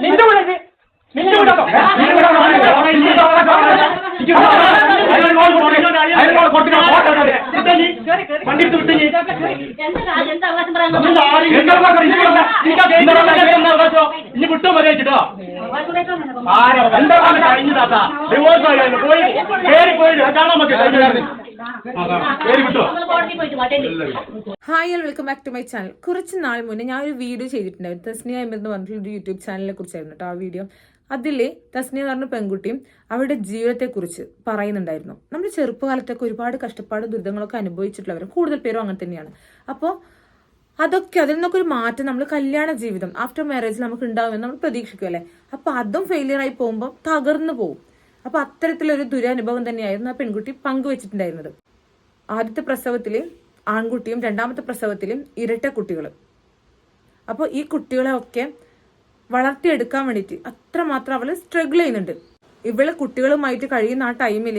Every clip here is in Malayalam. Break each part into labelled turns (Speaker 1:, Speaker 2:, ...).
Speaker 1: നിന്റെ കൂടെ നിന്റെ കൂടെ വണ്ടി വിട്ടു ഇനി വിട്ടോ
Speaker 2: അവകാശം
Speaker 1: ആരോ എന്താ കഴിഞ്ഞു താത്ത പോയി കേറി പോയി കാണാൻ പറ്റില്ല
Speaker 3: hi all welcome back to my channel കുറച്ച് നാൾ മുന്നേ ഞാൻ ഒരു വീഡിയോ ചെയ്തിട്ടുണ്ടായിരുന്നു. തസ്നിയ എന്ന് പറഞ്ഞിട്ടുള്ള ഒരു യൂട്യൂബ് ചാനലിനെ കുറിച്ചായിരുന്നു കേട്ടോ ആ വീഡിയോ അതിൽ തസ്നിയ എന്ന് പറഞ്ഞ പെൺകുട്ടിയും അവരുടെ ജീവിതത്തെക്കുറിച്ച് പറയുന്നുണ്ടായിരുന്നു. നമ്മൾ ചെറുപ്പകാലത്തൊക്കെ ഒരുപാട് കഷ്ടപ്പാട് ദുരിതങ്ങളൊക്കെ അനുഭവിച്ചിട്ടുള്ളവരും കൂടുതൽ പേരും അങ്ങനെ തന്നെയാണ്. അപ്പോൾ അതൊക്കെ അതിൽ നിന്നൊക്കെ ഒരു മാറ്റം നമ്മൾ കല്യാണ ജീവിതം ആഫ്റ്റർ മാരേജ് നമുക്ക് ഉണ്ടാവുമെന്ന് നമ്മൾ പ്രതീക്ഷിക്കുമല്ലേ അപ്പോൾ അതും ഫെയിലിയർ ആയി പോകുമ്പോൾ തകർന്നു പോകും. അപ്പോൾ അത്തരത്തിലൊരു ദുരനുഭവം തന്നെയായിരുന്നു ആ പെൺകുട്ടി പങ്കുവച്ചിട്ടുണ്ടായിരുന്നത്. ആദ്യത്തെ പ്രസവത്തിൽ ആൺകുട്ടിയും രണ്ടാമത്തെ പ്രസവത്തിലും ഇരട്ട കുട്ടികൾ അപ്പോൾ ഈ കുട്ടികളെ ഒക്കെ വളർത്തിയെടുക്കാൻ വേണ്ടിയിട്ട് അത്രമാത്രം അവൾ സ്ട്രഗിൾ ചെയ്യുന്നുണ്ട്. ഇവൾ കുട്ടികളുമായിട്ട് കഴിയുന്ന ആ ടൈമിൽ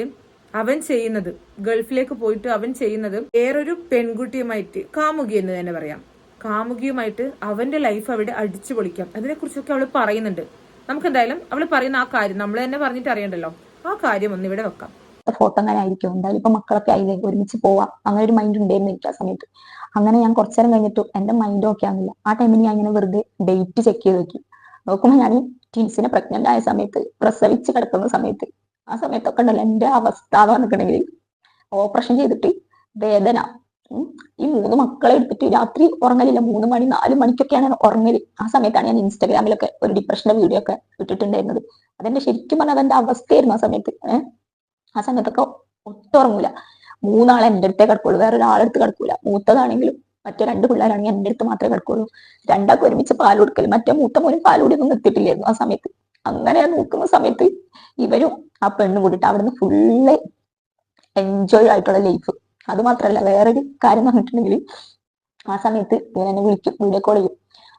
Speaker 3: അവൻ ചെയ്യുന്നത് ഗൾഫിലേക്ക് പോയിട്ട് അവൻ ചെയ്യുന്നത് വേറൊരു പെൺകുട്ടിയുമായിട്ട് കാമുകി എന്ന് തന്നെ പറയാം. കാമുകിയുമായിട്ട് അവന്റെ ലൈഫ് അവിടെ അടിച്ചു പൊളിക്കാം അതിനെക്കുറിച്ചൊക്കെ അവൾ പറയുന്നുണ്ട്. നമുക്ക് എന്തായാലും അവൾ പറയുന്ന ആ കാര്യം നമ്മൾ തന്നെ പറഞ്ഞിട്ട് അറിയണ്ടല്ലോ. ആ കാര്യം ഒന്ന് ഇവിടെ വെക്കാം.
Speaker 4: ഫോട്ടോ അങ്ങനെ ആയിരിക്കും. എന്തായാലും ഇപ്പൊ മക്കളൊക്കെ ആയില്ലേ? ഒരുമിച്ച് പോവാം. അങ്ങനെ ഒരു മൈൻഡ് ഉണ്ടായിരുന്നു എനിക്ക് ആ സമയത്ത്. അങ്ങനെ ഞാൻ കുറച്ചു നേരം കഴിഞ്ഞിട്ട് എന്റെ മൈൻഡ് ഓക്കെ ആവുന്നില്ല. ആ ടൈമിൽ ഞാൻ ഇങ്ങനെ വെറുതെ ഡേറ്റ് ചെക്ക് ചെയ്ത് നോക്കി നോക്കുമ്പോൾ ഞാൻ ടീൻസിനെ പ്രഗ്നന്റ് ആയ സമയത്ത് പ്രസവിച്ച് കിടക്കുന്ന സമയത്ത് ആ സമയത്തൊക്കെ ഉണ്ടല്ലോ എന്റെ അവസ്ഥ എന്ന് പറഞ്ഞിട്ടുണ്ടെങ്കിൽ ഓപ്പറേഷൻ ചെയ്തിട്ട് വേദന. ഈ മൂന്ന് മക്കളെ എടുത്തിട്ട് രാത്രി ഉറങ്ങലില്ല. മൂന്ന് മണി നാല് മണിക്കൊക്കെയാണ് ഞാൻ ഉറങ്ങൽ. ആ സമയത്താണ് ഞാൻ ഇൻസ്റ്റാഗ്രാമിലൊക്കെ ഒരു ഡിപ്രഷന്റെ വീഡിയോ ഒക്കെ ഇട്ടിട്ടുണ്ടായിരുന്നത്. അതെന്റെ ശരിക്കും പറഞ്ഞാൽ അതെന്റെ അവസ്ഥയായിരുന്നു ആ സമയത്ത്. ഏഹ് ആ സമയത്തൊക്കെ ഒട്ടും ഉറങ്ങൂല. മൂന്നാളെ എന്റെ അടുത്തേ കിടക്കുള്ളൂ. വേറെ ഒരാളെടുത്ത് കിടക്കൂല. മൂത്തതാണെങ്കിലും മറ്റേ രണ്ട് പിള്ളേരാണെങ്കിൽ എന്റെ അടുത്ത് മാത്രമേ കിടക്കുള്ളൂ. രണ്ടാൾക്ക് ഒരുമിച്ച് പാൽ കൊടുക്കൽ. മറ്റേ മൂത്ത മോനും പാൽ കൂടി ഒന്നും നിർത്തിയിട്ടില്ലായിരുന്നു ആ സമയത്ത്. അങ്ങനെ ഞാൻ നോക്കുന്ന സമയത്ത് ഇവരും ആ പെണ്ണ് കൂടിയിട്ട് അവിടുന്ന് ഫുള്ള് എൻജോയ് ആയിട്ടുള്ള ലൈഫ് അത് മാത്രമല്ല വേറൊരു കാര്യം പറഞ്ഞിട്ടുണ്ടെങ്കിൽ ആ സമയത്ത് ഇവൻ എന്നെ വിളിക്കും വീഡിയോ കോൾ ചെയ്യും.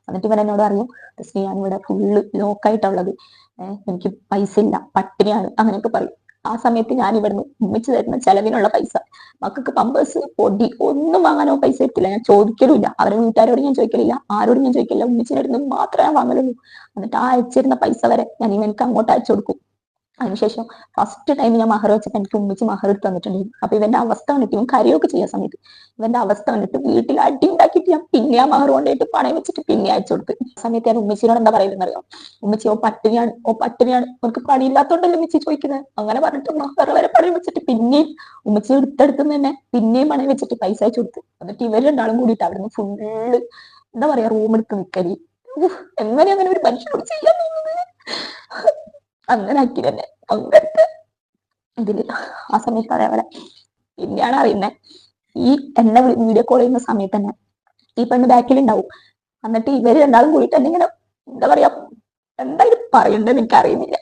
Speaker 4: എന്നിട്ട് ഇവൻ എന്നോട് അറിയും "തസ്നി, ഞാൻ ഇവിടെ ഫുള്ള് ലോക്കായിട്ടുള്ളത് എനിക്ക് പൈസ ഇല്ല പട്ടിണിയാണ് അങ്ങനെയൊക്കെ പറയും. ആ സമയത്ത് ഞാൻ ഇവിടുന്ന് ഉമ്മിച്ച് തരുന്ന ചെലവിനുള്ള പൈസ. മക്കൾക്ക് പമ്പേഴ്സ് പൊടി ഒന്നും വാങ്ങാനോ പൈസ എത്തില്ല ഞാൻ ചോദിക്കലുമില്ല. അവരുടെ വീട്ടുകാരോട് ഞാൻ ചോദിക്കലില്ല. ആരോടും ഞാൻ ചോദിക്കില്ല ഉമ്മിച്ചിന്റെ അടുത്ത് മാത്രമേ വാങ്ങലുള്ളൂ. എന്നിട്ട് ആ അയച്ചിരുന്ന പൈസ വരെ ഞാൻ ഇവനക്ക് അങ്ങോട്ട് അയച്ചു കൊടുക്കും. അതിനുശേഷം ഫസ്റ്റ് ടൈം ഞാൻ മഹർ വെച്ചപ്പോൾ എനിക്ക് ഉമ്മിച്ച് മഹർ എടുത്ത് തന്നിട്ടുണ്ടായിരുന്നു. അപ്പൊ ഇവന്റെ അവസ്ഥ കണ്ടിട്ട് ഇവൻ കരയൊക്കെ ചെയ്യാൻ സമയത്ത് ഇവന്റെ അവസ്ഥ കണ്ടിട്ട് വീട്ടിൽ അടി ഉണ്ടാക്കിയിട്ട് ഞാൻ പിന്നെ ആ മഹർ കൊണ്ടായിട്ട് പണയം വെച്ചിട്ട് പിന്നെ അയച്ചു കൊടുത്ത്. സമയത്ത് ഞാൻ ഉമ്മച്ചിനോട് എന്താ പറയുന്നത് അറിയാം? ഉമ്മച്ചി ഓ പട്ടിണിയാണ്. ഓ പട്ടിണിയാണ്. അവർക്ക് പണിയില്ലാത്തോണ്ടല്ലേ ഉമ്മച്ചി ചോദിക്കുന്നത് അങ്ങനെ പറഞ്ഞിട്ട് മഹർ വരെ പണയം വെച്ചിട്ട് പിന്നെയും ഉമ്മച്ചി എടുത്തെടുത്തുനിന്ന് തന്നെ പിന്നെയും പണയം വെച്ചിട്ട് പൈസ അയച്ചു കൊടുത്ത്. എന്നിട്ട് ഇവർ രണ്ടാളും കൂടിയിട്ട് അവിടുന്ന് ഫുള്ള് എന്താ പറയാ റൂം എടുത്ത് നിക്കൽ. എങ്ങനെ അങ്ങനെ ഒരു മനുഷ്യനോട് അങ്ങനെ ആക്കി തന്നെ അങ്ങനത്തെ ഇതിൽ ആ സമയത്ത് അതേപോലെ. പിന്നെയാണ് അറിയുന്നത് ഈ എന്നെ വീഡിയോ കോൾ ചെയ്യുന്ന സമയത്ത് തന്നെ ഈ പെണ്ണ് ബാക്കിൽ ഉണ്ടാവും. എന്നിട്ട് ഇവർ രണ്ടാളും കൂടിയിട്ട് എന്നെ ഇങ്ങനെ എന്താ പറയാ എന്തായാലും പറയണ്ടെന്ന് എനിക്ക് അറിയുന്നില്ല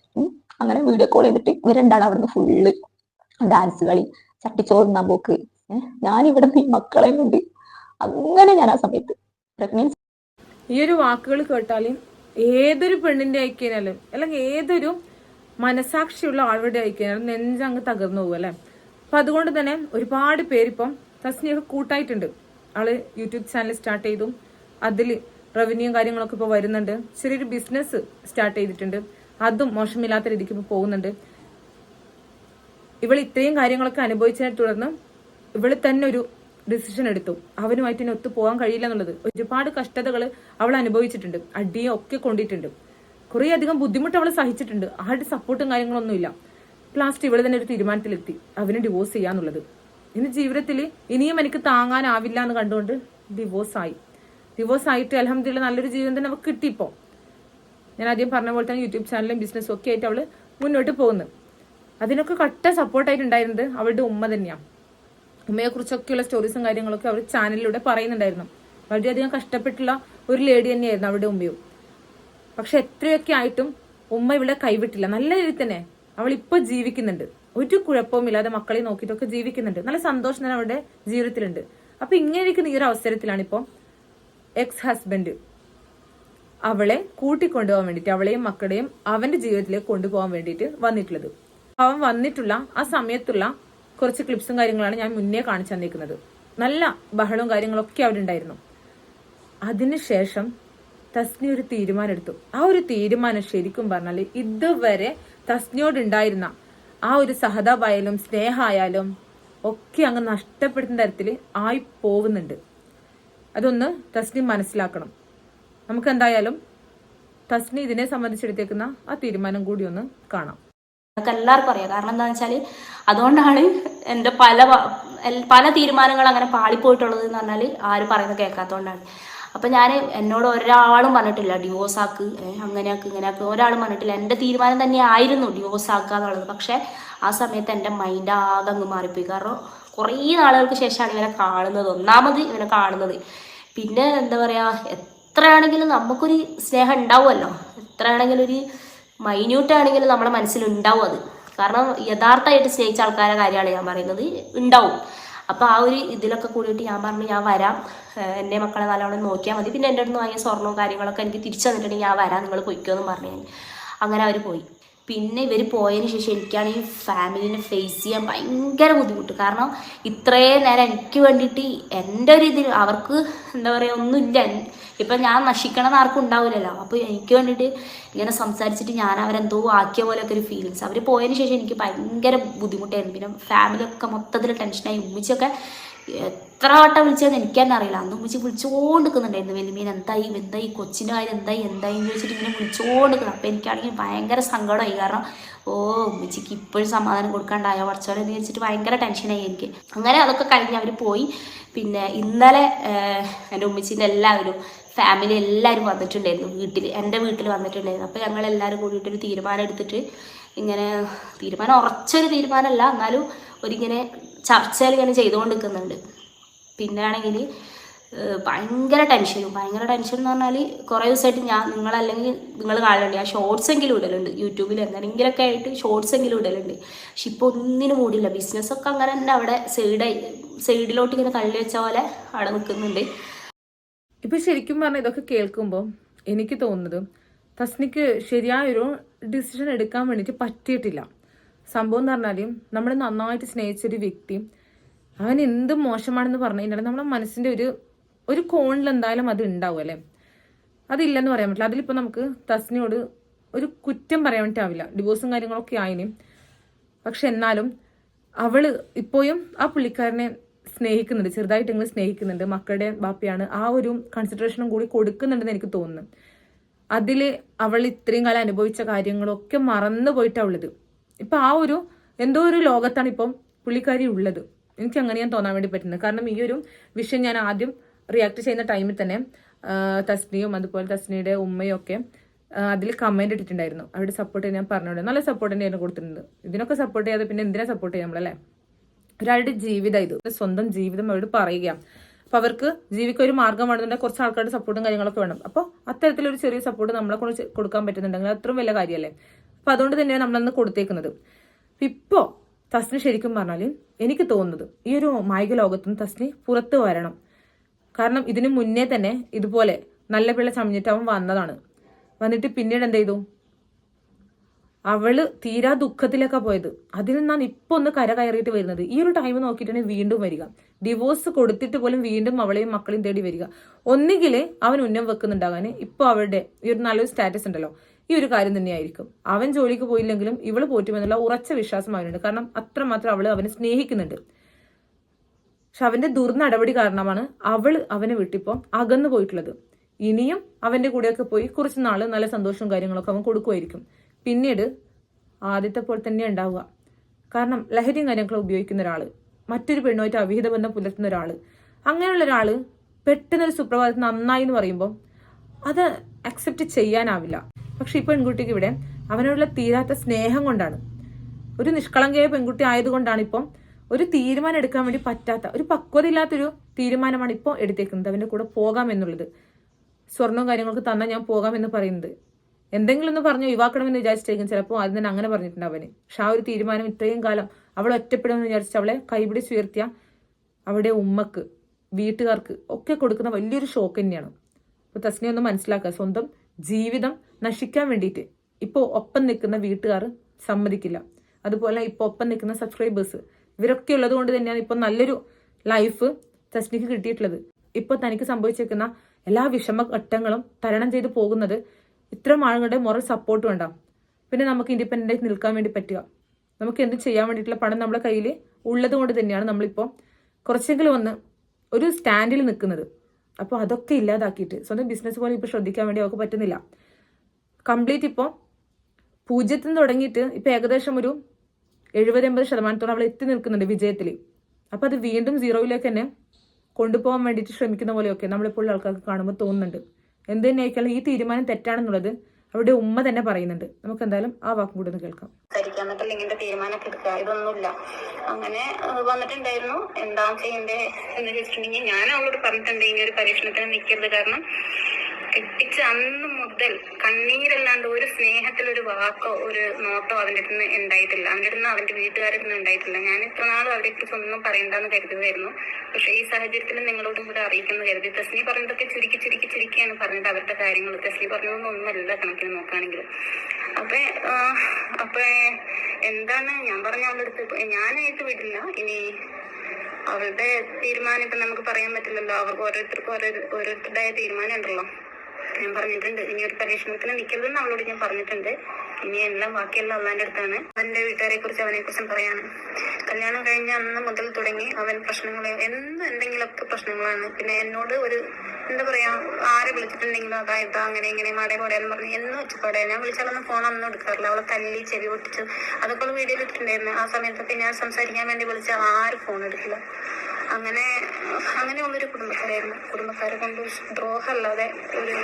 Speaker 4: അങ്ങനെ വീഡിയോ കോൾ ചെയ്തിട്ട് ഇവർ രണ്ടാളും അവിടുന്ന് ഫുള്ള് ഡാൻസ് കളി ചട്ടിച്ചോറുന്നാൻ പോക്ക്. ഞാൻ ഇവിടെ ഈ മക്കളെയും കൊണ്ട് അങ്ങനെ ഞാൻ ആ സമയത്ത് പ്രഗ്നൻസി
Speaker 3: ഈ ഒരു വാക്കുകൾ കേട്ടാലും ഏതൊരു പെണ്ണിന്റെ ഐക്യനാലും അല്ലെങ്കിൽ ഏതൊരു മനസാക്ഷിയുള്ള ആളുകളുടെ ആയിക്കഴിഞ്ഞാൽ നെഞ്ചങ്ങ് തകർന്നു പോകും അല്ലെ? അപ്പൊ അതുകൊണ്ട് തന്നെ ഒരുപാട് പേരിപ്പം തസ്നിയൊക്കെ കൂട്ടായിട്ടുണ്ട്. ആൾ യൂട്യൂബ് ചാനൽ സ്റ്റാർട്ട് ചെയ്തു. അതിൽ റവന്യൂ കാര്യങ്ങളൊക്കെ ഇപ്പോൾ വരുന്നുണ്ട്. ചെറിയൊരു ബിസിനസ് സ്റ്റാർട്ട് ചെയ്തിട്ടുണ്ട്. അതും മോശമില്ലാത്ത രീതിക്ക് ഇപ്പോൾ പോകുന്നുണ്ട്. ഇവൾ ഇത്രയും കാര്യങ്ങളൊക്കെ അനുഭവിച്ചതിനെ തുടർന്ന് ഇവൾ തന്നെ ഒരു ഡിസിഷൻ എടുത്തു. അവനുമായിട്ട് ഇനി ഒത്തു പോകാൻ കഴിയില്ല എന്നുള്ളത്. ഒരുപാട് കഷ്ടതകൾ അവൾ അനുഭവിച്ചിട്ടുണ്ട്. അടിയൊക്കെ കൊണ്ടിട്ടുണ്ട്. കുറേ അധികം ബുദ്ധിമുട്ട് അവൾ സഹിച്ചിട്ടുണ്ട്. ആരുടെ സപ്പോർട്ടും കാര്യങ്ങളൊന്നുമില്ല ലാസ്റ്റ് ഇവൾ തന്നെ ഒരു തീരുമാനത്തിലെത്തി. അവന് ഡിവോഴ്സ് ചെയ്യാന്നുള്ളത്. ഇനി ജീവിതത്തിൽ ഇനിയും എനിക്ക് താങ്ങാനാവില്ല എന്ന് കണ്ടുകൊണ്ട് ഡിവോഴ്സ് ആയി. ഡിവോഴ്സ് ആയിട്ട് അലഹമ്മദില്ല നല്ലൊരു ജീവിതം തന്നെ അവൾക്ക് കിട്ടിപ്പോ ഞാൻ ആദ്യം പറഞ്ഞ പോലെ തന്നെ യൂട്യൂബ് ചാനലും ബിസിനസ്സും ഒക്കെ ആയിട്ട് അവൾ മുന്നോട്ട് പോകുന്നു. അതിനൊക്കെ കട്ട സപ്പോർട്ടായിട്ട് ഉണ്ടായിരുന്നത് അവളുടെ ഉമ്മ തന്നെയാണ് ഉമ്മയെ കുറിച്ചൊക്കെയുള്ള സ്റ്റോറീസും കാര്യങ്ങളൊക്കെ അവർ ചാനലിലൂടെ പറയുന്നുണ്ടായിരുന്നു. വളരെയധികം കഷ്ടപ്പെട്ടുള്ള ഒരു ലേഡി തന്നെയായിരുന്നു അവരുടെ ഉമ്മയും. പക്ഷെ എത്രയൊക്കെ ആയിട്ടും ഉമ്മ ഇവിടെ കൈവിട്ടില്ല. നല്ല രീതിയിൽ തന്നെ അവൾ ഇപ്പൊ ജീവിക്കുന്നുണ്ട്. ഒരു കുഴപ്പവുമില്ലാതെ മക്കളെ നോക്കിയിട്ടൊക്കെ ജീവിക്കുന്നുണ്ട്. നല്ല സന്തോഷം തന്നെ അവളുടെ ജീവിതത്തിലുണ്ട്. അപ്പൊ ഇങ്ങനെ ഇരിക്കുന്ന ഈ ഒരു അവസരത്തിലാണ് ഇപ്പൊ എക്സ് ഹസ്ബൻഡ് അവളെ കൂട്ടിക്കൊണ്ടുപോകാൻ വേണ്ടിട്ട് അവളെയും മക്കളെയും അവന്റെ ജീവിതത്തിലേക്ക് കൊണ്ടുപോകാൻ വേണ്ടിയിട്ട് വന്നിട്ടുള്ളത്. അവൻ വന്നിട്ടുള്ള ആ സമയത്തുള്ള കുറച്ച് ക്ലിപ്സും കാര്യങ്ങളാണ് ഞാൻ മുന്നേ കാണിച്ചു തന്നിരിക്കുന്നത്. നല്ല ബഹളവും കാര്യങ്ങളൊക്കെ അവിടെ ഉണ്ടായിരുന്നു. അതിനുശേഷം തസ്നി ഒരു തീരുമാനം എടുത്തു ആ ഒരു തീരുമാനം ശരിക്കും പറഞ്ഞാൽ ഇതുവരെ തസ്നിയോട് ഉണ്ടായിരുന്ന ആ ഒരു സഹതാപായാലും സ്നേഹമായാലും ഒക്കെ അങ്ങ് നഷ്ടപ്പെടുന്ന തരത്തിൽ ആയി പോകുന്നുണ്ട്. അതൊന്ന് തസ്നി മനസ്സിലാക്കണം. നമുക്ക് എന്തായാലും തസ്നി ഇതിനെ സംബന്ധിച്ചെടുത്തേക്കുന്ന ആ തീരുമാനം കൂടി ഒന്ന് കാണാം.
Speaker 5: നമുക്ക് എല്ലാവർക്കും അറിയാം. കാരണം എന്താണെന്ന് വെച്ചാൽ അതുകൊണ്ടാണ് എന്റെ പല പല തീരുമാനങ്ങൾ അങ്ങനെ പാളിപ്പോയിട്ടുള്ളത് എന്ന് പറഞ്ഞാൽ ആരും പറയുന്നത് കേൾക്കാത്തതുകൊണ്ടാണ്. അപ്പം ഞാൻ എന്നോട് ഒരാളും പറഞ്ഞിട്ടില്ല ഡിവോഴ്സ് ആക്ക് അങ്ങനെയാക്ക് ഇങ്ങനെയാക്ക്. ഒരാളും പറഞ്ഞിട്ടില്ല. എന്റെ തീരുമാനം തന്നെ ആയിരുന്നു ഡിവോഴ്സ് ആക്കുക എന്നുള്ളത്. പക്ഷേ ആ സമയത്ത് എന്റെ മൈൻഡ് ആകെ അങ്ങ് മാറിപ്പോയി. കാരണം കുറേ നാളുകൾക്ക് ശേഷമാണ് ഇവനെ കാണുന്നത്. ഒന്നാമത് ഇവനെ കാണുന്നത്. പിന്നെ എന്താ പറയുക എത്രയാണെങ്കിലും നമുക്കൊരു സ്നേഹം ഉണ്ടാവുമല്ലോ. എത്രയാണെങ്കിലും ഒരു മൈന്യൂട്ട് ആണെങ്കിലും നമ്മുടെ മനസ്സിൽ ഉണ്ടാവും അത്. കാരണം യഥാർത്ഥമായിട്ട് സ്നേഹിച്ച ആൾക്കാരുടെ കാര്യമാണ് ഞാൻ പറയുന്നത്. ഉണ്ടാവും. അപ്പോൾ ആ ഒരു ഇതിലൊക്കെ കൂടിയിട്ട് ഞാൻ പറഞ്ഞു ഞാൻ വരാം. എന്റെ മക്കളെ നല്ലോണം നോക്കിയാൽ മതി. പിന്നെ എന്റെ അടുത്ത് വാങ്ങിയ സ്വർണവും കാര്യങ്ങളൊക്കെ എനിക്ക് തിരിച്ചു തന്നിട്ടുണ്ടെങ്കിൽ ഞാൻ വരാം. നിങ്ങൾ പൊയ്ക്കോന്നും പറഞ്ഞു അങ്ങനെ അവർ പോയി. പിന്നെ ഇവർ പോയതിന് ശേഷം എനിക്കാണെങ്കിൽ ഫാമിലിനെ ഫേസ് ചെയ്യാൻ ഭയങ്കര ബുദ്ധിമുട്ട്. കാരണം ഇത്രയും നേരം എനിക്ക് വേണ്ടിയിട്ട് എന്റെ ഒരു ഇതിൽ അവർക്ക് എന്താ പറയുക ഒന്നുമില്ല. ഇപ്പം ഞാൻ നശിക്കണം ആർക്കും ഉണ്ടാവില്ലല്ലോ. അപ്പോൾ എനിക്ക് വേണ്ടിയിട്ട് ഇങ്ങനെ സംസാരിച്ചിട്ട് ഞാൻ അവരെന്തോ ആക്കിയ പോലെയൊക്കെ ഒരു ഫീലിങ്സ് അവർ പോയതിന് ശേഷം എനിക്ക് ഭയങ്കര ബുദ്ധിമുട്ടായിരുന്നു. പിന്നെ ഫാമിലിയൊക്കെ മൊത്തത്തിൽ ടെൻഷനായി ഉമ്മിച്ചൊക്കെ എത്ര വട്ടം വിളിച്ചതെന്ന് എനിക്ക് തന്നെ അറിയില്ല. അന്ന് ഉമ്മിച്ച് വിളിച്ചുകൊണ്ട് നിൽക്കുന്നുണ്ടായിരുന്നു വലിമീൻ എന്തായി? എന്തായി? കൊച്ചിന്റെ കാര്യം എന്തായി? എന്തായി? എന്ന് ചോദിച്ചിട്ട് ഇങ്ങനെ വിളിച്ചുകൊണ്ട് നിൽക്കുന്നു അപ്പോൾ എനിക്കാണെങ്കിൽ ഭയങ്കര സങ്കടമായി. കാരണം ഓ ഉമ്മിച്ചിക്ക് ഇപ്പോഴും സമാധാനം കൊടുക്കാണ്ടായോ? കുറച്ചോടെ എന്ന് വെച്ചിട്ട് ഭയങ്കര ടെൻഷനായി എനിക്ക്. അങ്ങനെ അതൊക്കെ കഴിഞ്ഞ് അവർ പോയി. പിന്നെ ഇന്നലെ എന്റെ ഉമ്മച്ചിന്റെ എല്ലാവരും ഫാമിലി എല്ലാവരും വന്നിട്ടുണ്ടായിരുന്നു വീട്ടിൽ എന്റെ വീട്ടിൽ വന്നിട്ടുണ്ടായിരുന്നു. അപ്പോൾ ഞങ്ങൾ എല്ലാവരും കൂടിയിട്ടൊരു തീരുമാനം എടുത്തിട്ട് ഇങ്ങനെ തീരുമാനം ഉറച്ചൊരു തീരുമാനമല്ല എന്നാലും ഒരിങ്ങനെ ചർച്ചയിൽ ഇങ്ങനെ ചെയ്തുകൊണ്ട് നിൽക്കുന്നുണ്ട് പിന്നെ ആണെങ്കിൽ ഭയങ്കര ടെൻഷനും ഭയങ്കര ടെൻഷൻ എന്ന് പറഞ്ഞാൽ കുറേ ദിവസമായിട്ട് ഞാൻ നിങ്ങളല്ലെങ്കിൽ നിങ്ങൾ കാണലുണ്ട്. ഞാൻ ഷോർട്സ് എങ്കിലും ഇടലുണ്ട്. യൂട്യൂബിൽ എന്തെങ്കിലുമൊക്കെ ആയിട്ട് ഷോർട്സ് എങ്കിലും ഇടലുണ്ട്. പക്ഷെ ഇപ്പോൾ ഒന്നിനും മൂടില്ല. ബിസിനസ്സൊക്കെ അങ്ങനെ തന്നെ അവിടെ സൈഡായി സൈഡിലോട്ട് ഇങ്ങനെ തള്ളി വെച്ച പോലെ അവിടെ നിൽക്കുന്നുണ്ട്.
Speaker 3: ഇപ്പൊ ശരിക്കും പറഞ്ഞാൽ ഇതൊക്കെ കേൾക്കുമ്പോൾ എനിക്ക് തോന്നുന്നത് തസ്നിക്ക് ശരിയായൊരു ഡിസിഷൻ എടുക്കാൻ വേണ്ടിയിട്ട് പറ്റിയിട്ടില്ല. സംഭവം എന്ന് പറഞ്ഞാൽ നമ്മൾ നന്നായിട്ട് സ്നേഹിച്ചൊരു വ്യക്തി അവൻ എന്ത് മോശമാണെന്ന് പറഞ്ഞു കഴിഞ്ഞാൽ നമ്മുടെ മനസ്സിന്റെ ഒരു ഒരു കോണിൽ എന്തായാലും അത് ഉണ്ടാവും അല്ലേ? അതില്ലെന്ന് പറയാൻ പറ്റില്ല. അതിലിപ്പോൾ നമുക്ക് തസ്നിയോട് ഒരു കുറ്റം പറയാൻ വേണ്ടിട്ടാവില്ല ഡിവോഴ്സും കാര്യങ്ങളൊക്കെ ആയിനും. പക്ഷെ എന്നാലും അവൾ ഇപ്പോഴും ആ പുള്ളിക്കാരനെ സ്നേഹിക്കുന്നുണ്ട്. ചെറുതായിട്ട് നിങ്ങൾ സ്നേഹിക്കുന്നുണ്ട്. മക്കളുടെ ബാപ്പയാണ് ആ ഒരു കൺസിഡറേഷനും കൂടി കൊടുക്കുന്നുണ്ടെന്ന് എനിക്ക് തോന്നുന്നു. അതിൽ അവൾ ഇത്രയും കാലം അനുഭവിച്ച കാര്യങ്ങളൊക്കെ മറന്നു പോയിട്ടുള്ളത് ഇപ്പൊ ആ ഒരു എന്തോ ഒരു ലോകത്താണ് ഇപ്പം പുള്ളിക്കാരി ഉള്ളത്. എനിക്ക് അങ്ങനെയാണ് തോന്നാൻ വേണ്ടി പറ്റുന്നത്. കാരണം ഈ ഒരു വിഷയം ഞാൻ ആദ്യം റിയാക്ട് ചെയ്യുന്ന ടൈമിൽ തന്നെ തസ്നിയും അതുപോലെ തസ്നിയുടെ ഉമ്മയും ഒക്കെ അതിൽ കമന്റ് ഇട്ടിട്ടുണ്ടായിരുന്നു. അവരുടെ സപ്പോർട്ട് ഞാൻ പറഞ്ഞോളൂ നല്ല സപ്പോർട്ട് തന്നെയായിരുന്നു കൊടുത്തിട്ടുണ്ട് ഇതിനൊക്കെ സപ്പോർട്ട് ചെയ്യാതെ പിന്നെ എന്തിനാ സപ്പോർട്ട് ചെയ്യാം നമ്മളല്ലേ? ഒരാളുടെ ജീവിതം ഇത്. സ്വന്തം ജീവിതം അവരോട് പറയുക അപ്പൊ അവർക്ക് ജീവിക്കാൻ ഒരു മാർഗം വേണമെന്നുണ്ടെങ്കിൽ കുറച്ച് ആൾക്കാരുടെ സപ്പോർട്ടും കാര്യങ്ങളൊക്കെ വേണം. അപ്പോൾ അത്തരത്തിലൊരു ചെറിയ സപ്പോർട്ട് നമ്മളെ കൊടുക്കാൻ പറ്റുന്നുണ്ടെങ്കിൽ അത്രയും വലിയ കാര്യമല്ലേ? അപ്പൊ അതുകൊണ്ട് തന്നെയാണ് നമ്മളന്ന് കൊടുത്തേക്കുന്നത്. ഇപ്പോ തസ്നി ശരിക്കും പറഞ്ഞാൽ എനിക്ക് തോന്നുന്നത് ഈ ഒരു മായിക ലോകത്തുനിന്ന് തസ്നി പുറത്തു വരണം. കാരണം ഇതിനു മുന്നേ തന്നെ ഇതുപോലെ നല്ല പിള്ള ചമഞ്ഞിട്ട് അവൻ വന്നതാണ്. വന്നിട്ട് പിന്നീട് എന്ത് ചെയ്തു? അവൾ തീരാ ദുഃഖത്തിലൊക്കെ പോയത്. അതിൽ നിന്നാണ് ഇപ്പൊ ഒന്ന് കര കയറിയിട്ട് വരുന്നത്. ഈ ഒരു ടൈം നോക്കിയിട്ടാണ് വീണ്ടും വരിക. ഡിവോഴ്സ് കൊടുത്തിട്ട് പോലും വീണ്ടും അവളെയും മക്കളെയും തേടി വരിക. ഒന്നുകിൽ അവൻ ഉന്നം വെക്കുന്നുണ്ടാകാൻ ഇപ്പൊ അവളുടെ ഈ ഒരു നല്ലൊരു സ്റ്റാറ്റസ് ഉണ്ടല്ലോ. ഈ ഒരു കാര്യം തന്നെയായിരിക്കും. അവൻ ജോലിക്ക് പോയില്ലെങ്കിലും ഇവൾ പോറ്റുമെന്നുള്ള ഉറച്ച വിശ്വാസം അവനുണ്ട്. കാരണം അത്രമാത്രം അവൾ അവനെ സ്നേഹിക്കുന്നുണ്ട്. പക്ഷെ അവന്റെ ദുർനടപടി കാരണമാണ് അവൾ അവനെ വിട്ടിപ്പോ അകന്നു പോയിട്ടുള്ളത്. ഇനിയും അവന്റെ കൂടെയൊക്കെ പോയി കുറച്ച് നാൾ നല്ല സന്തോഷവും കാര്യങ്ങളൊക്കെ അവൻ കൊടുക്കുമായിരിക്കും. പിന്നീട് ആദ്യത്തെ പോലെ തന്നെ ഉണ്ടാവുക. കാരണം ലഹരിയും കാര്യങ്ങളൊക്കെ ഉപയോഗിക്കുന്ന ഒരാൾ മറ്റൊരു പെണ്ണുമായിട്ട് അവിഹിത ബന്ധം പുലർത്തുന്ന ഒരാൾ അങ്ങനെയുള്ള ഒരാൾ പെട്ടെന്നൊരു സുപ്രഭാതത്തിൽ നന്നായി എന്ന് പറയുമ്പോൾ അത് അക്സെപ്റ്റ് ചെയ്യാനാവില്ല. പക്ഷെ ഈ പെൺകുട്ടിക്ക് ഇവിടെ അവനോടുള്ള തീരാത്ത സ്നേഹം കൊണ്ടാണ്. ഒരു നിഷ്കളങ്കയായ പെൺകുട്ടി ആയതുകൊണ്ടാണ് ഇപ്പം ഒരു തീരുമാനം എടുക്കാൻ വേണ്ടി പറ്റാത്ത ഒരു പക്വത ഇല്ലാത്തൊരു തീരുമാനമാണ് ഇപ്പോൾ എടുത്തേക്കുന്നത്. അവന്റെ കൂടെ പോകാം എന്നുള്ളത്. സ്വർണവും കാര്യങ്ങളൊക്കെ തന്നാൽ ഞാൻ പോകാം എന്ന് പറയുന്നത്. എന്തെങ്കിലും ഒന്ന് പറഞ്ഞു ഒഴിവാക്കണമെന്ന് വിചാരിച്ചിട്ടായിരിക്കും ചിലപ്പോൾ ആദ്യം തന്നെ അങ്ങനെ പറഞ്ഞിട്ടുണ്ട് അവന്. പക്ഷെ ആ ഒരു തീരുമാനം ഇത്രയും കാലം അവൾ ഒറ്റപ്പെടുമെന്ന് വിചാരിച്ച് അവളെ കൈപിടിച്ചുയർത്തിയ അവിടെ ഉമ്മക്ക് വീട്ടുകാർക്ക് ഒക്കെ കൊടുക്കുന്ന വലിയൊരു ഷോക്ക് തന്നെയാണ്. അപ്പോൾ തസ്നെ ഒന്ന് മനസ്സിലാക്കുക. സ്വന്തം ജീവിതം നശിക്കാൻ വേണ്ടിയിട്ട് ഇപ്പോൾ ഒപ്പം നിൽക്കുന്ന വീട്ടുകാർ സമ്മതിക്കില്ല. അതുപോലെ ഇപ്പോൾ ഒപ്പം നിൽക്കുന്ന സബ്സ്ക്രൈബേഴ്സ് ഇവരൊക്കെ ഉള്ളത് കൊണ്ട് തന്നെയാണ് ഇപ്പോൾ നല്ലൊരു ലൈഫ് തസ്നിക്ക് കിട്ടിയിട്ടുള്ളത്. ഇപ്പോൾ തനിക്ക് സംഭവിച്ചേക്കുന്ന എല്ലാ വിഷമ ഘട്ടങ്ങളും തരണം ചെയ്തു പോകുന്നത് ഇത്തരം ആളുകളുടെ മൊറൽ സപ്പോർട്ട് ഉണ്ടാവും പിന്നെ നമുക്ക് ഇൻഡിപെൻഡന്റ് ആയിട്ട് നിൽക്കാൻ വേണ്ടി പറ്റുക. നമുക്ക് എന്ത് ചെയ്യാൻ വേണ്ടിയിട്ടുള്ള പണം നമ്മുടെ കയ്യിൽ ഉള്ളത് കൊണ്ട് തന്നെയാണ് നമ്മളിപ്പോൾ കുറച്ചെങ്കിലും ഒന്ന് ഒരു സ്റ്റാൻഡിൽ നിൽക്കുന്നത്. അപ്പോൾ അതൊക്കെ ഇല്ലാതാക്കിയിട്ട് സ്വന്തം ബിസിനസ് പോലെ ഇപ്പോൾ ശ്രദ്ധിക്കാൻ വേണ്ടി അവർക്ക് പറ്റുന്നില്ല. കംപ്ലീറ്റ് ഇപ്പോൾ പൂജ്യത്തിൽ നിന്ന് തുടങ്ങിയിട്ട് ഇപ്പോൾ ഏകദേശം ഒരു എഴുപത് എൺപത് ശതമാനത്തോളം അവൾ എത്തി നിൽക്കുന്നുണ്ട് വിജയത്തിൽ അപ്പോൾ അത് വീണ്ടും സീറോയിലേക്ക് തന്നെ കൊണ്ടുപോകാൻ വേണ്ടിയിട്ട് ശ്രമിക്കുന്ന പോലെയൊക്കെ നമ്മളിപ്പോൾ ഉള്ള ആൾക്കാർക്ക് കാണുമ്പോൾ തോന്നുന്നുണ്ട്. എന്ത് തന്നെയായിക്കാളും ഈ തീരുമാനം തെറ്റാണെന്നുള്ളത് അവരുടെ ഉമ്മ തന്നെ പറയുന്നുണ്ട്. നമുക്ക് എന്തായാലും ആ വാക്കും കൂടി ഒന്ന് കേൾക്കാം.
Speaker 6: സംസാരിക്കുക എന്നിട്ട് ഇങ്ങനത്തെ തീരുമാനമൊക്കെ എടുക്കുക ഇതൊന്നുമില്ല. അങ്ങനെ വന്നിട്ടുണ്ടായിരുന്നു. എന്താ ചെയ്യണ്ടേ? എന്ന് ചോദിച്ചിട്ടുണ്ടെങ്കിൽ ഞാൻ അവളോട് പറഞ്ഞിട്ടുണ്ട് ഇനി ഒരു പരീക്ഷണത്തിന് നിൽക്കരുത്. കാരണം കെട്ടിച്ച് അന്ന് മുതൽ കണ്ണീരല്ലാണ്ട് ഒരു സ്നേഹത്തിൽ ഒരു വാക്കോ ഒരു നോട്ടോ അവന്റെ അടുത്ത് നിന്ന് ഉണ്ടായിട്ടില്ല. അവന്റെ അടുത്ത് നിന്ന് അവന്റെ വീട്ടുകാരിൽ നിന്ന് ഉണ്ടായിട്ടില്ല. ഞാൻ ഇത്ര നാളും അവരെ കുറിച്ച് ഒന്നും പറയണ്ടെന്ന് കരുതുമായിരുന്നു പക്ഷേ ഈ സാഹചര്യത്തിൽ നിങ്ങളോടും കൂടെ അറിയിക്കുന്നു കരുതി. തസ്നി പറഞ്ഞതൊക്കെ ചുരുക്കി ചുരുക്കി ചുരുക്കിയാണ് പറഞ്ഞത് അവരുടെ കാര്യങ്ങൾ. തസ്നി പറഞ്ഞതൊന്നും കണക്കിന് നോക്കുകയാണെങ്കിൽ. അപ്പൊ അപ്പൊ എന്താണ്? ഞാൻ പറഞ്ഞ അവളുടെ അടുത്ത് ഞാനായിട്ട് വിടില്ല. ഇനി അവളുടെ തീരുമാനം ഇപ്പൊ നമുക്ക് പറയാൻ പറ്റില്ലല്ലോ. അവർക്ക് ഓരോരുത്തർക്കും ഓരോ ഓരോരുത്തരുടേതായ തീരുമാനം ഉണ്ടല്ലോ ഞാൻ പറഞ്ഞിട്ടുണ്ട്. ഇനി ഒരു പരീക്ഷണത്തിന് നിൽക്കരുതെന്ന് അവളോട് ഞാൻ പറഞ്ഞിട്ടുണ്ട്. ഇനി എല്ലാം ബാക്കിയെല്ലാം അള്ളാന്റെ അടുത്താണ്. അവന്റെ വീട്ടുകാരെ കുറിച്ച് അവനെ കുറിച്ചും പറയാണ്. കല്യാണം കഴിഞ്ഞ അന്ന് മുതൽ തുടങ്ങി അവൻ പ്രശ്നങ്ങൾ എന്ന് എന്തെങ്കിലുമൊക്കെ പ്രശ്നങ്ങളാണ്. പിന്നെ എന്നോട് ഒരു എന്താ പറയാ ആരെ വിളിച്ചിട്ടുണ്ടെങ്കിലും അതാ ഇതാ അങ്ങനെ ഇങ്ങനെ മാടെ പോടെ എന്ന് പറഞ്ഞ് എന്ന് വെച്ചപ്പോടെ ഞാൻ വിളിച്ചാലൊന്നും ഫോൺ ഒന്നും എടുക്കാറില്ല. അവളെ തല്ലി ചെവി പൊട്ടിച്ചു. അതൊക്കെ വീഡിയോ വീഡിയോയിൽ ഇട്ടിട്ടുണ്ടായിരുന്നു. ആ സമയത്തൊക്കെ ഞാൻ സംസാരിക്കാൻ വേണ്ടി വിളിച്ചാൽ ആരും ഫോൺ എടുക്കില്ല. അങ്ങനെ അങ്ങനെയുള്ളൊരു കുടുംബക്കാരായിരുന്നു കുടുംബക്കാരെ കൊണ്ട് ദ്രോഹമല്ലാതെ ഒരു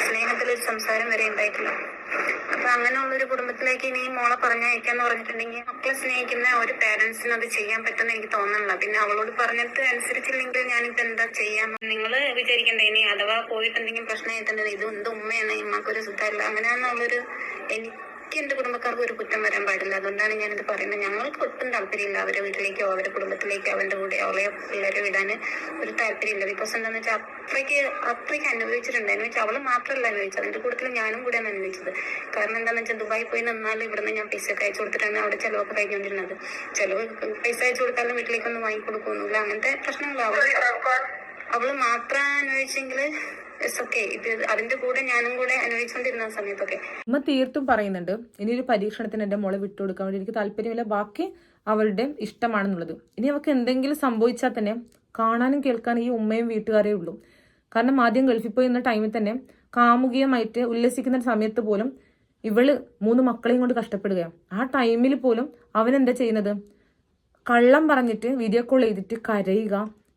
Speaker 6: സ്നേഹത്തിലൊരു സംസാരം വരെ ഉണ്ടായിട്ടില്ല. അപ്പൊ അങ്ങനെയുള്ളൊരു കുടുംബത്തിലേക്ക് ഇനി മോളെ പറഞ്ഞയക്കാന്ന് പറഞ്ഞിട്ടുണ്ടെങ്കിൽ മക്കളെ സ്നേഹിക്കുന്ന ഒരു പേരൻസിന് അത് ചെയ്യാൻ പറ്റുമെന്ന് എനിക്ക് തോന്നുന്നില്ല. പിന്നെ അവളോട് പറഞ്ഞിട്ട് അനുസരിച്ചില്ലെങ്കിൽ ഞാനിപ്പോ എന്താ ചെയ്യാൻ നിങ്ങൾ വിചാരിക്കണ്ട ഇനി അഥവാ പോയിട്ട് എന്തെങ്കിലും പ്രശ്നമായിട്ടുണ്ടെങ്കിൽ ഇത് എന്ത് ഉമ്മയാണ് ഇമ്മക്കൊരു സുഖമല്ല അങ്ങനെയാണെന്നുള്ളൊരു എനിക്ക് എന്റെ കുടുംബക്കാർക്ക് ഒരു കുറ്റം വരാൻ പാടില്ല. അതുകൊണ്ടാണ് ഞാനിത് പറയുന്നത്. ഞങ്ങൾക്ക് ഒട്ടും താല്പര്യമില്ല അവരെ വീട്ടിലേക്കോ അവരുടെ കുടുംബത്തിലേക്കോ അവന്റെ കൂടെ അവളെ പിള്ളേരെ വിടാൻ ഒരു താല്പര്യമില്ല. ബിക്കോസ് എന്താണെന്ന് വെച്ചാൽ അത്രയ്ക്ക് അത്രയ്ക്ക് അനുഭവിച്ചിട്ടുണ്ട്. എന്ന് വെച്ചാൽ അവൾ മാത്രമല്ല അനുഭവിച്ചത്. അതിന്റെ കൂട്ടത്തിൽ ഞാനും കൂടെയാണ് അനുഭവിച്ചത്. കാരണം എന്താണെന്ന് വെച്ചാൽ ദുബായി പോയി നിന്നാൽ ഇവിടുന്ന് ഞാൻ പൈസ ഒക്കെ അയച്ചു കൊടുത്തിട്ടാണ് അവിടെ ചിലവൊക്കെ കഴിഞ്ഞുകൊണ്ടിരുന്നത്. ചിലവ് പൈസ അയച്ചു കൊടുത്താലും വീട്ടിലേക്കൊന്നും വാങ്ങിക്കൊടുക്കൊന്നുമില്ല അങ്ങനത്തെ പ്രശ്നങ്ങളാവും അവൾ മാത്രം അനുഭവിച്ചെങ്കിൽ കൂടെ ഞാനും കൂടെ സമയത്തൊക്കെ.
Speaker 3: ഉമ്മ തീർത്തും പറയുന്നുണ്ട് ഇനി ഒരു പരീക്ഷണത്തിന് എന്റെ മോളെ വിട്ടുകൊടുക്കാൻ വേണ്ടി എനിക്ക് താല്പര്യമില്ല. ബാക്കി അവളുടെ ഇഷ്ടമാണെന്നുള്ളത്. ഇനി അവക്ക് എന്തെങ്കിലും സംഭവിച്ചാൽ തന്നെ കാണാനും കേൾക്കാനും ഈ ഉമ്മയും വീട്ടുകാരേ ഉള്ളൂ. കാരണം ആദ്യം ഗൾഫിൽ പോയി നിന്ന ടൈമിൽ തന്നെ കാമുകിയമായിട്ട് ഉല്ലസിക്കുന്ന സമയത്ത് പോലും ഇവൾ മൂന്ന് മക്കളെയും കൊണ്ട് കഷ്ടപ്പെടുകയാണ്. ആ ടൈമിൽ പോലും അവനെന്താ ചെയ്യുന്നത്? കള്ളം പറഞ്ഞിട്ട് വീഡിയോ കോൾ ചെയ്തിട്ട് കരയുക.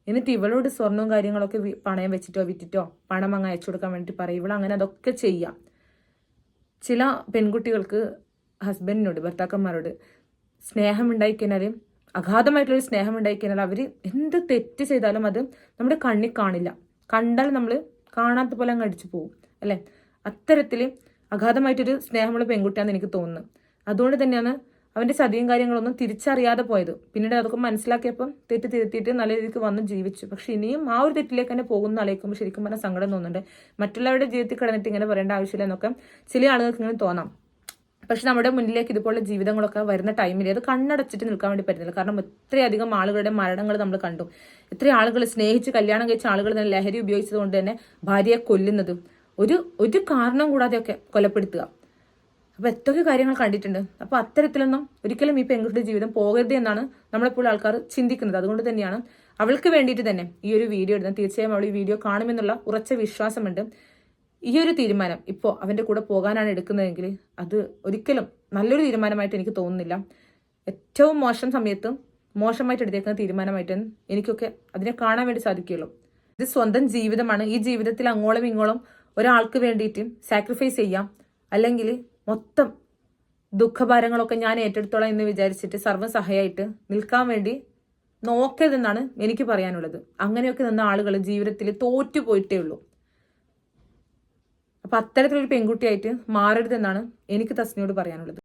Speaker 3: എന്നിട്ട് ഇവളോട് സ്വർണവും കാര്യങ്ങളൊക്കെ പണയം വെച്ചിട്ടോ വിറ്റിട്ടോ പണം അങ്ങ് അയച്ചു കൊടുക്കാൻ വേണ്ടി പറയും. ഇവൾ അങ്ങനെ അതൊക്കെ ചെയ്യാം. ചില പെൺകുട്ടികൾക്ക് ഹസ്ബൻഡിനോട് ഭർത്താക്കന്മാരോട് സ്നേഹം ഉണ്ടായിക്കഴിഞ്ഞാൽ അഗാധമായിട്ടുള്ളൊരു സ്നേഹം ഉണ്ടായിക്കഴിഞ്ഞാൽ അവർ എന്ത് തെറ്റ് ചെയ്താലും അത് നമ്മുടെ കണ്ണിൽ കാണില്ല. കണ്ടാൽ നമ്മൾ കാണാത്ത പോലെ അങ്ങ് അടിച്ചു പോകും അല്ലേ? അത്തരത്തിൽ അഗാധമായിട്ടൊരു സ്നേഹമുള്ള പെൺകുട്ടിയാണെന്ന് എനിക്ക് തോന്നുന്നത് അതുകൊണ്ട് തന്നെയാണ് അവന്റെ ചതിയും കാര്യങ്ങളൊന്നും തിരിച്ചറിയാതെ പോയത്. പിന്നീട് അതൊക്കെ മനസ്സിലാക്കിയപ്പം തെറ്റ് തിരുത്തിയിട്ട് നല്ല രീതിക്ക് വന്ന് ജീവിച്ചു. പക്ഷെ ഇനിയും ആ ഒരു തെറ്റിലേക്ക് തന്നെ പോകുന്ന ആളേക്കുമ്പോൾ ശരിക്കും പറഞ്ഞാൽ സങ്കടം തോന്നുന്നുണ്ട്. മറ്റുള്ളവരുടെ ജീവിതത്തിൽ കിടന്നിട്ട് ഇങ്ങനെ പറയേണ്ട ആവശ്യമില്ല എന്നൊക്കെ ചില ആളുകൾക്ക് ഇങ്ങനെ തോന്നാം. പക്ഷെ നമ്മുടെ മുന്നിലേക്ക് ഇതുപോലുള്ള ജീവിതങ്ങളൊക്കെ വരുന്ന ടൈമിൽ അത് കണ്ണടച്ചിട്ട് നിൽക്കാൻ വേണ്ടി പറ്റുന്നില്ല കാരണം ഇത്രയധികം ആളുകളുടെ മരണങ്ങൾ നമ്മൾ കണ്ടു. ഇത്രയും ആളുകൾ സ്നേഹിച്ച് കല്യാണം കഴിച്ച ആളുകൾ തന്നെ ലഹരി ഉപയോഗിച്ചത് കൊണ്ട് തന്നെ ഭാര്യയെ കൊല്ലുന്നത് ഒരു ഒരു കാരണം കൂടാതെയൊക്കെ കൊലപ്പെടുത്തുക. അപ്പൊ എത്രയൊക്കെ കാര്യങ്ങൾ കണ്ടിട്ടുണ്ട്. അപ്പോൾ അത്തരത്തിലൊന്നും ഒരിക്കലും ഈ പെൺകുട്ടിയുടെ ജീവിതം പോകരുത് എന്നാണ് നമ്മളെപ്പോൾ ആൾക്കാർ ചിന്തിക്കുന്നത്. അതുകൊണ്ട് തന്നെയാണ് അവൾക്ക് വേണ്ടിയിട്ട് തന്നെ ഈ ഒരു വീഡിയോ ഇടുന്നത്. തീർച്ചയായും അവൾ ഈ വീഡിയോ കാണുമെന്നുള്ള ഉറച്ച വിശ്വാസമുണ്ട്. ഈ ഒരു തീരുമാനം ഇപ്പോൾ അവന്റെ കൂടെ പോകാനാണ് എടുക്കുന്നതെങ്കിൽ അത് ഒരിക്കലും നല്ലൊരു തീരുമാനമായിട്ട് എനിക്ക് തോന്നുന്നില്ല. ഏറ്റവും മോശം സമയത്തും മോശമായിട്ട് എടുത്തേക്കുന്ന തീരുമാനമായിട്ട് എനിക്കൊക്കെ അതിനെ കാണാൻ വേണ്ടി സാധിക്കുകയുള്ളൂ. ഇത് സ്വന്തം ജീവിതമാണ്. ഈ ജീവിതത്തിൽ അങ്ങോളം ഇങ്ങോളം ഒരാൾക്ക് വേണ്ടിയിട്ട് സാക്രിഫൈസ് ചെയ്യാം. അല്ലെങ്കിൽ മൊത്തം ദുഃഖഭാരങ്ങളൊക്കെ ഞാൻ ഏറ്റെടുത്തോളാം എന്ന് വിചാരിച്ചിട്ട് സർവസഹായമായിട്ട് നിൽക്കാൻ വേണ്ടി നോക്കരുതെന്നാണ് എനിക്ക് പറയാനുള്ളത്. അങ്ങനെയൊക്കെ നിന്ന ആളുകൾ ജീവിതത്തിൽ തോറ്റു പോയിട്ടേ ഉള്ളൂ. അപ്പൊ അത്തരത്തിലൊരു പെൺകുട്ടിയായിട്ട് മാറരുതെന്നാണ് എനിക്ക് തസ്നിയോട് പറയാനുള്ളത്.